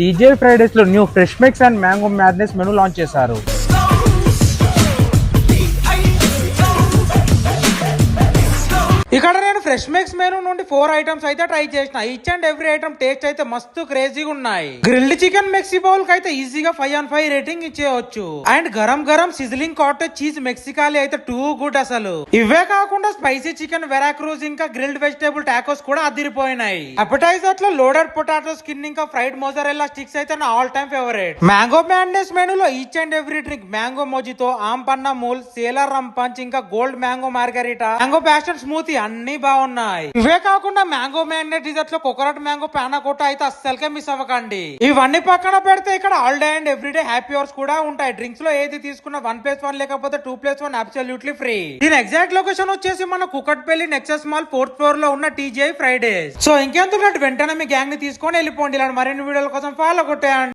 TJ ఫ్రైడేస్లో new fresh mix and mango madness menu launch చేశారు. ఇక్కడ నేను ఫ్రెష్ మిక్స్ మెనూ నుండి ఫోర్ ఐటమ్స్ అయితే ట్రై చేసిన. Each and every item taste అయితే మస్తు క్రేజీగా ఉన్నాయి. గ్రిల్డ్ చికెన్ మెక్సీ బౌల్కి అయితే ఈజీగా five on five rating ఇచ్చేయచ్చు. And garam garam sizzling cottage cheese Mexicali అయితే టూ గుడ్ అసలు. ఇవే కాకుండా స్పైసీ చికెన్ వెరాక్రూజ్ ఇంకా గ్రిల్డ్ వెజిటేబుల్ టాకోస్ కూడా అదిరిపోయినాయి. అపటైజర్లో లోడెడ్ పొటాటో స్కిన్ ఇంకా ఫ్రైడ్ మోజరెల్లా స్టిక్స్ అయితే నా all time favourite mango madness మెనూలో each and every drink mango mojito aam panna mule sailor rum punch ఇంకా gold mango margarita mango passion smoothie అన్ని ఉన్నాయి. ఇవే కాకుండా మ్యాంగో మ్యాండెట్ డిజర్ట్లో కోకోనట్ మ్యాంగో పానాకోటా అయితే అస్సలకే మిస్ అవ్వకండి. ఇవన్నీ పక్కన పెడితే ఇక్కడ all day and every day happy hours కూడా ఉంటాయి. డ్రింక్స్లో ఏది తీసుకున్నా వన్ ప్లస్ వన్ లేకపోతే two plus one absolutely free. దీని ఎగ్జాక్ట్ లొకేషన్ వచ్చేసి మన కుకట్పల్లి నెక్సెస్ మాల్ ఫోర్త్ ఫ్లోర్లో ఉన్న టీజీఐ ఫ్రైడేస్ సో ఇంకెందుకు వెంటనే మీ గ్యాంగ్ని తీసుకొని వెళ్ళిపోండి. ఇలాంటి మరిన్ని వీడియోల కోసం ఫాలో కొట్టేయండి.